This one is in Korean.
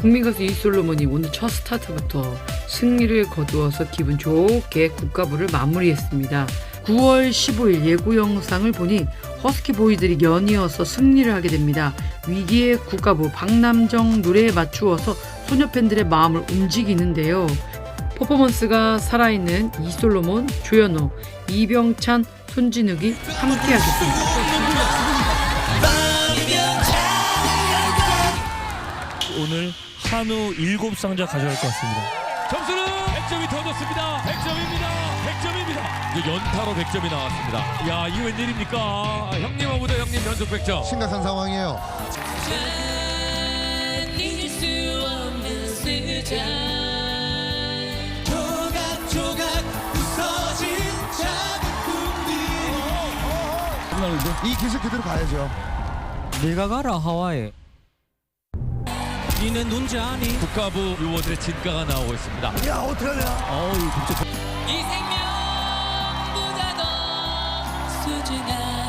국민 가수 이솔로몬이 오늘 첫 스타트부터 승리를 거두어서 기분 좋게 국가부를 마무리했습니다. 9월 15일 예고 영상을 보니 허스키 보이들이 연이어서 승리를 하게 됩니다. 위기의 국가부 박남정 노래에 맞추어서 소녀 팬들의 마음을 움직이는데요. 퍼포먼스가 살아있는 이솔로몬, 조현호, 이병찬, 손진욱이 함께하겠습니다. 한우 7상자 가져갈 것 같습니다. 점수는 100점이 더 좋습니다. 100점입니다. 100점입니다. 이제 연타로 100점이 나왔습니다. 야, 이거 웬일입니까? 아, 형님하고도 형님 연속 100점. 심각한 상황이에요. 이 기술 그대로 가야죠. 내가 가라 하와이 니네 아니? 국가부 유원들의 진가가 나오고 있습니다. 야 어떡하냐. 어우 진짜 이 생명 보다 더 소중한